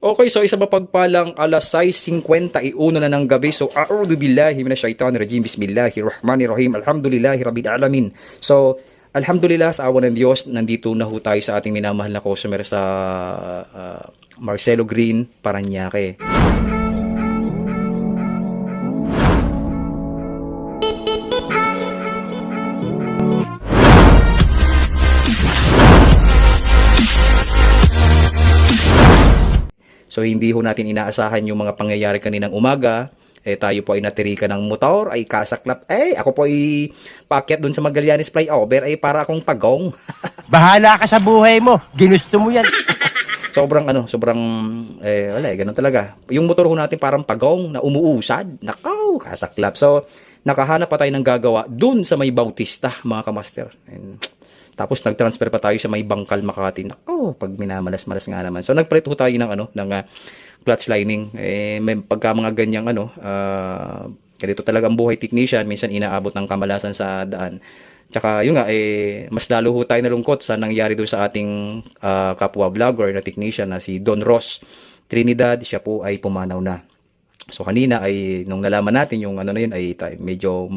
Okay, so isa mapagpalang alas 6.51 na ng gabi. So, a'udhu billahi minash shaitanir rajim. Bismillahirrahmanirrahim. Alhamdulillahi rabbil alamin. So, alhamdulillah sa awa ng Diyos, nandito na ho tayo sa ating minamahal na customer sa ah, Marcelo Green, Paranaque. So hindi ho natin inaasahan yung mga pangyayari kaninang umaga. Eh tayo po ay natirika ng motor, ay kasaklap. Eh ako po ay paket dun sa Magallanes flyover ay para akong pagong. Bahala ka sa buhay mo. Ginusto mo yan. sobrang ano, sobrang eh wala, eh, ganun talaga. Yung motor ho natin parang pagong na umuusad. Nakaw, kasaklap. So nakahanap pa tayo ng gagawa dun sa may Bautista, mga kamaster. And, tapos nag-transfer pa tayo sa may Bangkal Makati. Nako, pag minamalas-malas nga naman. So nagpalit ho tayo ng ano, ng ah, clutch lining. Eh may pagka mga ganyang ano, ah ganito talaga ang buhay technician, minsan inaabot ng kamalasan sa daan. Tsaka yun nga eh mas lalo ho tayo nalungkot sa nangyari doon sa ating ah, kapwa vlogger na technician na si Don Ross Trinidad, siya po ay pumanaw na. So kanina ay nung nalaman natin yung ano na yun ay medyo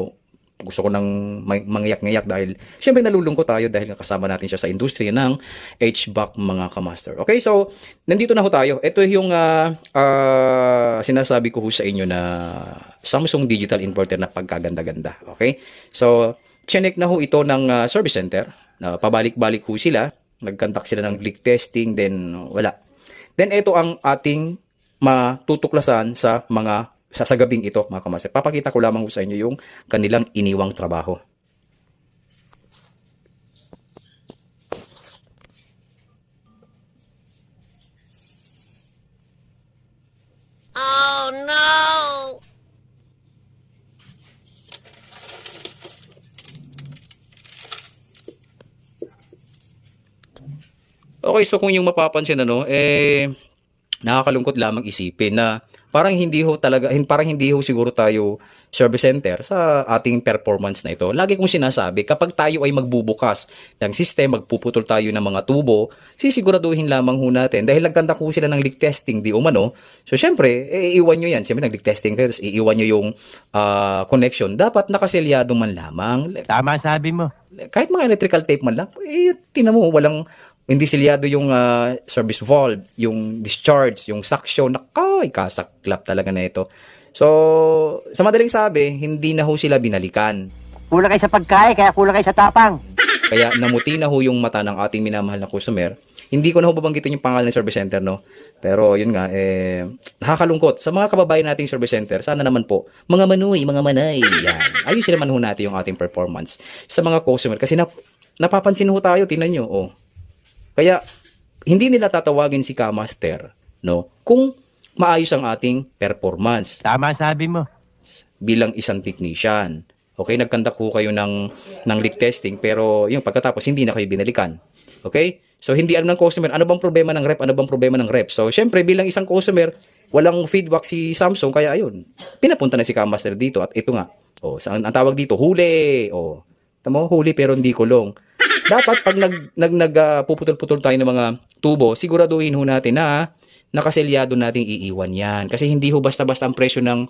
gusto ko nang mang- mangyak-ngayak dahil syempre nalulungkot tayo dahil kasama natin siya sa industriya ng HVAC mga kamaster. Okay, so nandito na ho tayo. Ito yung ah, ah, sinasabi ko ho sa inyo na Samsung Digital Inverter na pagkaganda-ganda. Okay? So, chinek na ho ito ng ah, service center. Na pabalik-balik ho sila. Nag-conduct sila ng leak testing, then wala. Then ito ang ating matutuklasan sa mga sa, sa gabing ito, mga kamaster. Papakita ko lamang sa inyo yung kanilang iniwang trabaho. Oh no! Okay, so kung yung mapapansin ano, eh nakakalungkot lamang isipin na parang hindi ho talaga parang hindi ho siguro tayo service center sa ating performance na ito. Lagi kong sinasabi, kapag tayo ay magbubukas ng system, magpuputol tayo ng mga tubo, sisiguraduhin lamang ho natin dahil nagkanta ko sila ng leak testing di umano. So syempre, eh, iiwan nyo yan. Siyempre nag-leak testing kayo, iiwan nyo yung ah, connection. Dapat nakaselyado man lamang Tama sabi mo. kahit mga electrical tape man lang, eh, tinan mo, walang, hindi silyado yung ah, service valve, yung discharge, yung suction, nakay, kasaklap talaga na ito. So, sa madaling sabi, hindi na ho sila binalikan. Kulang kayo sa pagkain, kaya kulang kayo sa tapang. Kaya namuti na ho yung mata ng ating minamahal na customer. Hindi ko na ho babanggitin yung pangalan ng service center, no? Pero yun nga, eh, nakakalungkot. Sa mga kababayan nating service center, sana naman po, mga manuy, mga manay, yan. Ayusin naman ho natin yung ating performance sa mga customer. Kasi nap- napapansin ho tayo, tinan nyo, oh. Kaya, hindi nila tatawagin si Kamaster, no? Kung maayos ang ating performance Tama sabi mo. bilang isang technician. Okay, nagkandak ho kayo ng, ng leak testing pero yung pagkatapos hindi na kayo binalikan. Okay? So hindi alam ng customer ano bang problema ng rep, ano bang problema ng rep. So syempre bilang isang customer, walang feedback si Samsung kaya ayun. Pinapunta na si Kamaster dito at ito nga. Oh, sa ang tawag dito, huli. Oh. Tamo, huli pero hindi kulong. Dapat pag nag nag, nag ah, puputol-putol tayo ng mga tubo, siguraduhin ho natin na nakaselyado nating iiwan yan. Kasi hindi ho basta-basta ang presyo ng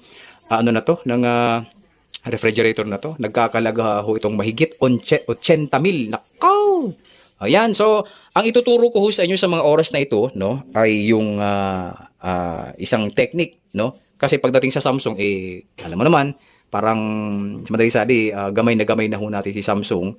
ah, ano na to, ng ah, refrigerator na to. Nagkakalaga ho itong mahigit 80 mil. Nakaw! Ayan, so ang ituturo ko ho sa inyo sa mga oras na ito, no, ay yung ah, ah, isang technique, no? Kasi pagdating sa Samsung eh alam mo naman, parang sa madaling sabi, ah, gamay na gamay na ho natin si Samsung.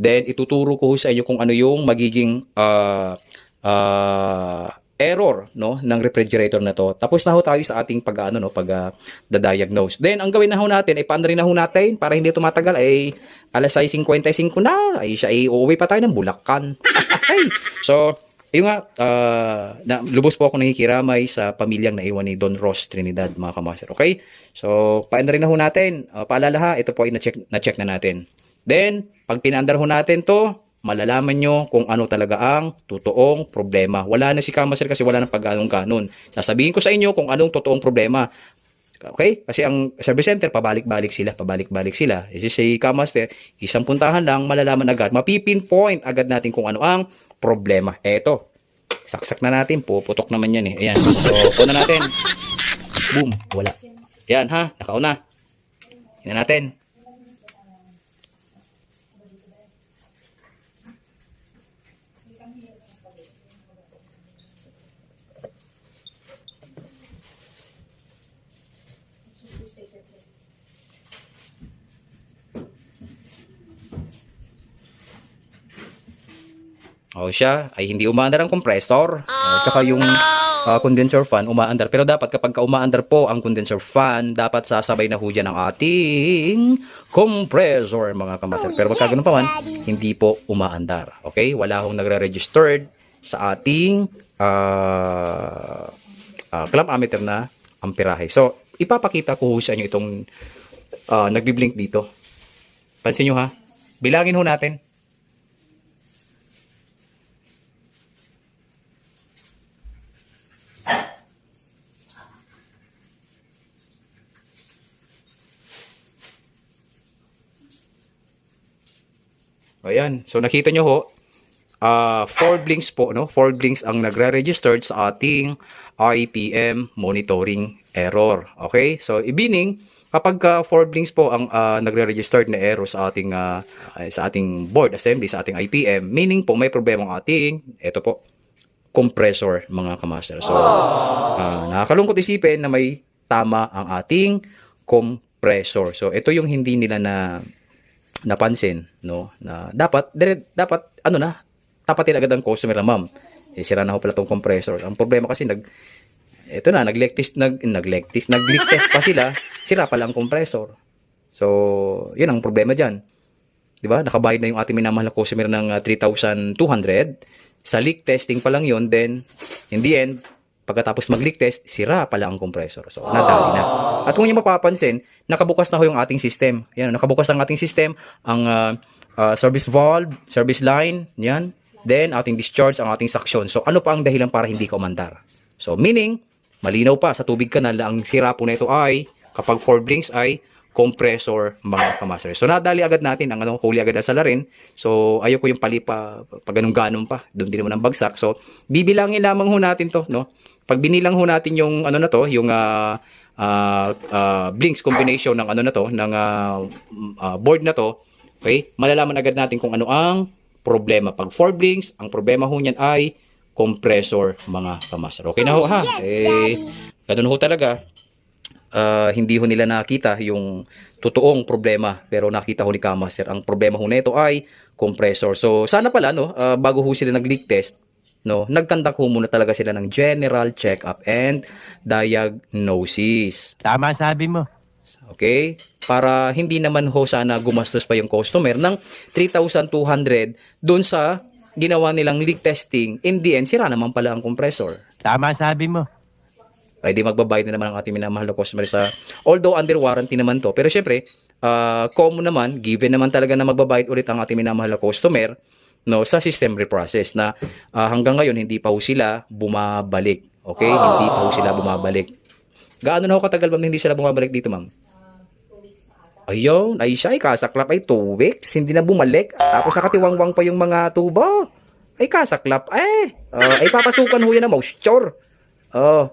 Then ituturo ko sa inyo kung ano yung magiging ah, ah, error no ng refrigerator na to. Tapos na ho tayo sa ating pag ano no pag ah, da-diagnose. Then ang gawin na ho natin ay paano rin na ho natin para hindi tumatagal ay alas 6:55 na ay siya ay uuwi pa tayo ng Bulacan. So yun nga, ah, na, lubos po ako nakikiramay sa pamilyang naiwan ni Don Ross Trinidad, mga kamaster. Okay? So, paanda rin na ho natin. Uh, paalala ha, ito po ay na-check, na-check na natin. Then, pag pinaandar ho natin to, malalaman nyo kung ano talaga ang totoong problema. Wala na si Kamaster kasi wala nang pagganong ganon. Sasabihin ko sa inyo kung anong totoong problema. Okay? Kasi ang service center, pabalik-balik sila, pabalik-balik sila. Kasi si Kamaster, isang puntahan lang, malalaman agad, mapipinpoint agad natin kung ano ang problema. Eto, Saksak na natin. Puputok naman yan eh. Ayan. So, on na natin. Boom. Wala. Ayan ha. Nakauna. Tingnan natin. O siya ay hindi umaandar ang compressor. At saka yung uh, condenser fan umaandar. Pero dapat kapag ka umaandar po ang condenser fan, dapat sasabay na ho dyan ang ating compressor mga kamaster. Pero pagka ganun pa man, hindi po umaandar. Okay? Wala hong nagre-registered sa ating uh, uh, clamp ammeter na amperahe. So, ipapakita ko sa inyo itong uh, nagbi-blink dito. Pansin nyo ha. Bilangin ho natin. Ayan. So nakita nyo ho, ah four blinks po, no? Four blinks ang nagre-registered sa ating IPM monitoring error. Okay? So ibining kapag ka four blinks po ang ah, nagre-registered na error sa ating ay, sa ating board assembly sa ating IPM, meaning po may problema ang ating ito po compressor mga kamaster. So ah, nakakalungkot isipin na may tama ang ating compressor. So ito yung hindi nila na napansin no na dapat dire, dapat ano na tapatin agad ang customer na ma'am eh, sira na ho pala tong compressor. Ang problema kasi nag ito na nag-leak test nag nag-leak test nag-leak test pa sila sira pala ang compressor. So yun ang problema diyan di ba? Nakabayad na yung ating minamahal na customer ng ah, 3,200 sa leak testing pa lang yun then in the end pagkatapos mag-leak test, sira pala ang compressor. So, nadali na. At kung yung mapapansin, nakabukas na ho yung ating system. Yan, nakabukas ang ating system, ang ah, ah, service valve, service line, yan. Then, ating discharge, ang ating suction. So, ano pa ang dahilan para hindi ka umandar? So, meaning, malinaw pa sa tubig kanal na ang sira po na ito ay, kapag 4 blinks ay, compressor mga kamaster. So, nadali agad natin ang ano, huli agad sa salarin. So, ayoko yung palipa, pag ganun-ganon pa, doon din naman ang bagsak. So, bibilangin lamang ho natin to, no? Pag binilang ho natin yung ano na to, yung ah, ah, ah, blinks combination ng ano na to, ng mm, ah, board na to, okay? Malalaman agad natin kung ano ang problema. Pag 4 blinks, ang problema ho niyan ay compressor mga kamaster. Okay na ho ha? eh, ganun ho talaga ah, hindi ho nila nakita yung totoong problema pero nakita ho ni Kamaster ang problema ho nito ay compressor so sana pala no ah, bago ho sila nag-leak test no nagkandak ho muna talaga sila ng general check-up and diagnosis Tama sabi mo. Okay? Para hindi naman ho sana gumastos pa yung customer ng 3,200 dun sa ginawa nilang leak testing. In the end, sira naman pala ang compressor. Tama sabi mo. Ay di magbabayad na naman ang ating minamahal na customer sa although under warranty naman to pero syempre uh, common naman given naman talaga na magbabayad ulit ang ating minamahal na customer no sa system reprocess na ah, hanggang ngayon hindi pa ho sila bumabalik okay hindi pa ho sila bumabalik gaano na ho katagal ba hindi sila bumabalik dito ma'am Ayun, ay siya, ay kasaklap ay 2 weeks, hindi na bumalik. Tapos nakatiwangwang pa yung mga tubo. Ay kasaklap, eh. Uh, ay papasukan ho yan ng moisture. Oh,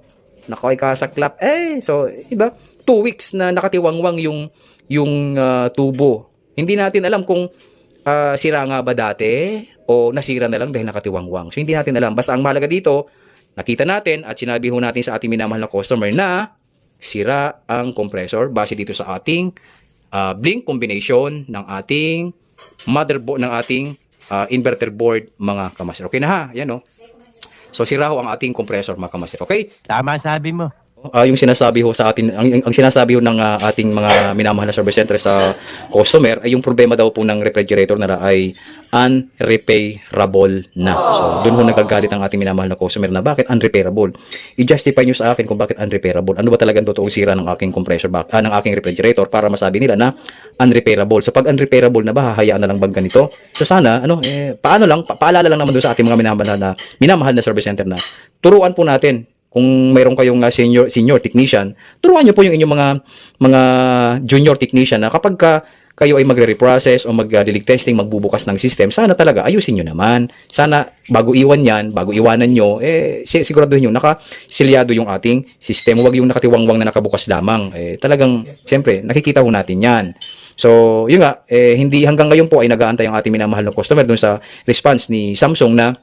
nako ay kasaklap. Eh, so, iba, 2 weeks na nakatiwangwang yung, yung ah, tubo. Hindi natin alam kung ah, sira nga ba dati o nasira na lang dahil nakatiwangwang. So, hindi natin alam. Basta ang mahalaga dito, nakita natin at sinabi ho natin sa ating minamahal na customer na sira ang compressor base dito sa ating ah, blink combination ng ating motherboard ng ating ah, inverter board mga kamaster. Okay na ha? Yan oh. So sira ho ang ating compressor mga kamaster. Okay? Tama sabi mo. Ah, yung sinasabi ho sa atin, ang, ang sinasabi ho ng ah, ating mga minamahal na service center sa customer ay yung problema daw po ng refrigerator na ay unrepairable na. So, doon ho nagagalit ang ating minamahal na customer na bakit unrepairable. I-justify nyo sa akin kung bakit unrepairable. Ano ba talagang totoong sira ng aking compressor, bak ah, ng aking refrigerator para masabi nila na unrepairable. So, pag unrepairable na ba, hahayaan na lang bang ganito? So, sana, ano, eh, paano lang, pa paalala lang naman doon sa ating mga minamahal na, minamahal na service center na turuan po natin kung mayroon kayong ah, senior senior technician, turuan niyo po yung inyong mga mga junior technician na kapag ka kayo ay magre-reprocess o mag-delete testing, magbubukas ng system, sana talaga ayusin nyo naman. Sana bago iwan yan, bago iwanan nyo, eh, si- siguraduhin nyo, nakasilyado yung ating system. Huwag yung nakatiwangwang na nakabukas lamang. Eh, talagang, siyempre, nakikita ho natin yan. So, yun nga, eh, hindi hanggang ngayon po ay nag-aantay ang ating minamahal na customer dun sa response ni Samsung na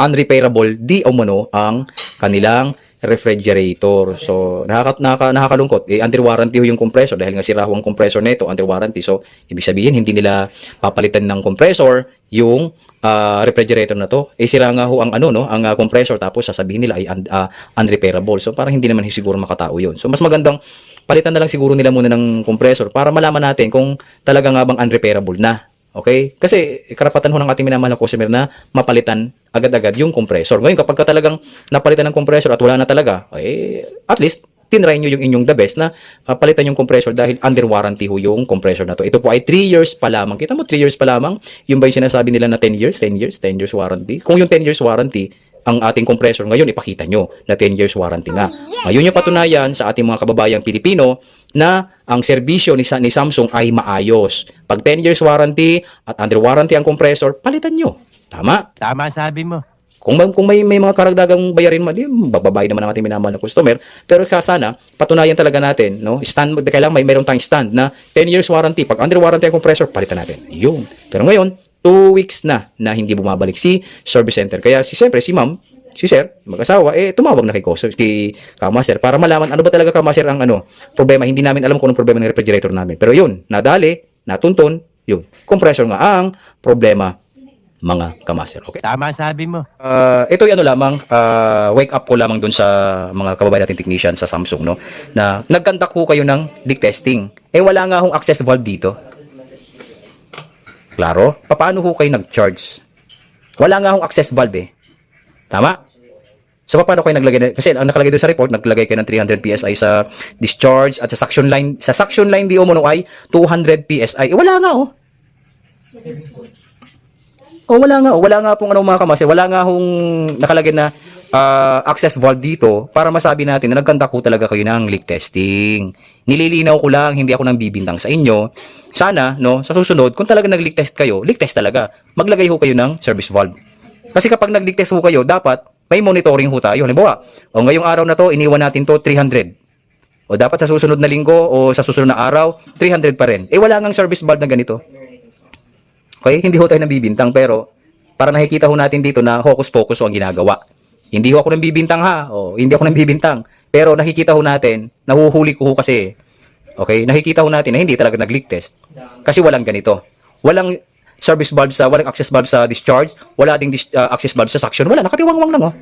unrepairable di umano ang kanilang refrigerator. So, nakaka, nakaka, nakakalungkot. Eh, under warranty ho yung compressor dahil nga sira ho ang compressor nito, under warranty. So, ibig sabihin, hindi nila papalitan ng compressor yung ah, refrigerator na to. Eh, sira nga ho ang ano, no, ang ah, compressor tapos sasabihin nila ay un, ah, unrepairable. So, parang hindi naman siguro makatao yun. So, mas magandang palitan na lang siguro nila muna ng compressor para malaman natin kung talaga nga bang unrepairable na. Okay? Kasi karapatan ho ng ating minamahal na customer na mapalitan agad-agad yung compressor. Ngayon, kapag ka talagang napalitan ng compressor at wala na talaga, eh, at least, tinry nyo yung inyong the best na ah, palitan yung compressor dahil under warranty ho yung compressor na to. Ito po ay 3 years pa lamang. Kita mo, 3 years pa lamang. Yung ba yung sinasabi nila na 10 years, 10 years, 10 years warranty? Kung yung 10 years warranty, ang ating compressor ngayon, ipakita nyo na 10 years warranty nga. Ngayon yung patunayan sa ating mga kababayang Pilipino na ang serbisyo ni, ni Samsung ay maayos. Pag 10 years warranty at under warranty ang compressor, palitan nyo. Tama? Tama sabi mo. Kung, ma- kung may, may mga karagdagang bayarin mo, di, bababay naman ang ating minamahal na customer. Pero ka sana, patunayan talaga natin, no? Stand, kailangan may meron tayong stand na 10 years warranty. Pag under warranty ang compressor, palitan natin. Yun. Pero ngayon, 2 weeks na na hindi bumabalik si service center. Kaya si siyempre si ma'am, si sir, mag-asawa, eh tumawag na kay, customer, kay kamaster para malaman ano ba talaga kamaster ang ano, problema. Hindi namin alam kung anong problema ng refrigerator namin. Pero yun, nadali, natunton, yun. Compressor nga ang problema mga kamaster. Okay? Tama sabi mo. Uh, ito yung ano lamang, uh, wake up ko lamang dun sa mga kababayan nating technician sa Samsung, no? Na nagkandak ko kayo ng leak testing. Eh wala nga akong access valve dito. Klaro? Paano ho kayo nag-charge? Wala nga akong access valve eh. Tama? So paano kayo naglagay na, kasi ang nakalagay doon sa report, naglagay kayo ng 300 PSI sa discharge at sa suction line, sa suction line di umano ay 200 PSI. Eh, wala nga oh. Oh, wala nga, oh. wala nga pong ano mga kamase, wala nga hong nakalagay na ah, access valve dito para masabi natin na nagkanta ko talaga kayo ng leak testing. Nililinaw ko lang, hindi ako nang bibintang sa inyo. Sana, no, sa susunod, kung talaga nag-leak test kayo, leak test talaga. Maglagay ho kayo ng service valve. Kasi kapag nag-leak test ho kayo, dapat may monitoring ho tayo. Halimbawa, o ngayong araw na to, iniwan natin to 300. O dapat sa susunod na linggo o sa susunod na araw, 300 pa rin. Eh wala ngang service valve na ganito. Okay, hindi ho tayo nabibintang pero para nakikita ho natin dito na hocus-pocus ho ang ginagawa. Hindi ho ako nang bibintang ha. O, hindi ako nang bibintang. Pero nakikita ho natin, nahuhuli ko ho kasi. Okay, nakikita ho natin na hindi talaga nag-leak test. Kasi walang ganito. Walang service valve sa, walang access valve sa discharge, wala ding dis- uh, access valve sa suction. Wala, nakatiwangwang lang oh.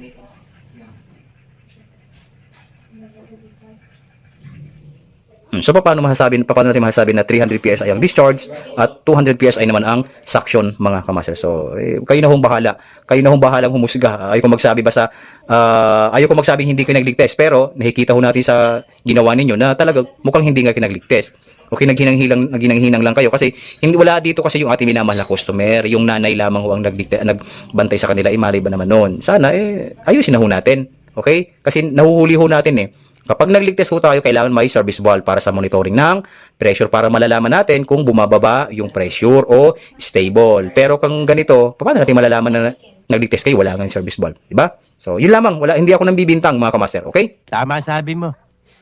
So paano masasabi paano natin masasabi na 300 PSI ang discharge at 200 PSI naman ang suction mga kamaster. So eh, kayo na hong bahala. Kayo na hong bahalang humusga. Ayaw ko magsabi basta uh, ayaw ko magsabing hindi ko nag-leak test pero nakikita ho natin sa ginawa ninyo na talaga mukhang hindi nga kinag-leak test. Okay, naghinang-hinang naghinang-hinang lang kayo kasi hindi wala dito kasi yung ating minamahal na customer, yung nanay lamang ho ang nag nagbantay sa kanila, imali ba naman noon. Sana eh ayusin na ho natin. Okay? Kasi nahuhuli ho natin eh. Kapag nag-leak test ho tayo, kailangan may service valve para sa monitoring ng pressure para malalaman natin kung bumababa yung pressure o stable. Pero kung ganito, paano natin malalaman na nag-leak test kayo, wala nga yung service valve, di ba? So, yun lamang, wala hindi ako nang bibintang mga kamaster, okay? Tama sabi mo.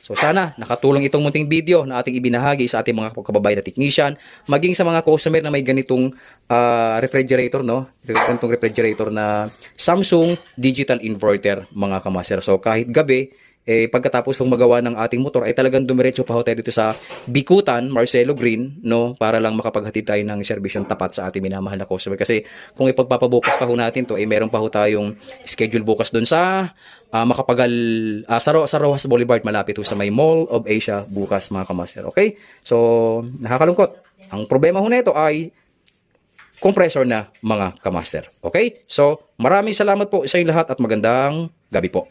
So sana nakatulong itong munting video na ating ibinahagi sa ating mga kababayan na technician, maging sa mga customer na may ganitong ah, refrigerator, no? Ganitong refrigerator na Samsung Digital Inverter, mga kamaster. So kahit gabi, eh, pagkatapos ng magawa ng ating motor ay talagang dumiretso pa ho tayo dito sa Bikutan, Marcelo Green, no? Para lang makapaghatid tayo ng serbisyong tapat sa ating minamahal na customer. Kasi kung ipagpapabukas pa ho natin to, eh meron pa ho tayong schedule bukas doon sa ah, Makapagal, ah, sa, Ro- sa Rojas Boulevard, malapit ho sa may Mall of Asia bukas mga kamaster. Okay? So, nakakalungkot. Ang problema ho nito ay compressor na mga kamaster. Okay? So, maraming salamat po sa inyong lahat at magandang gabi po.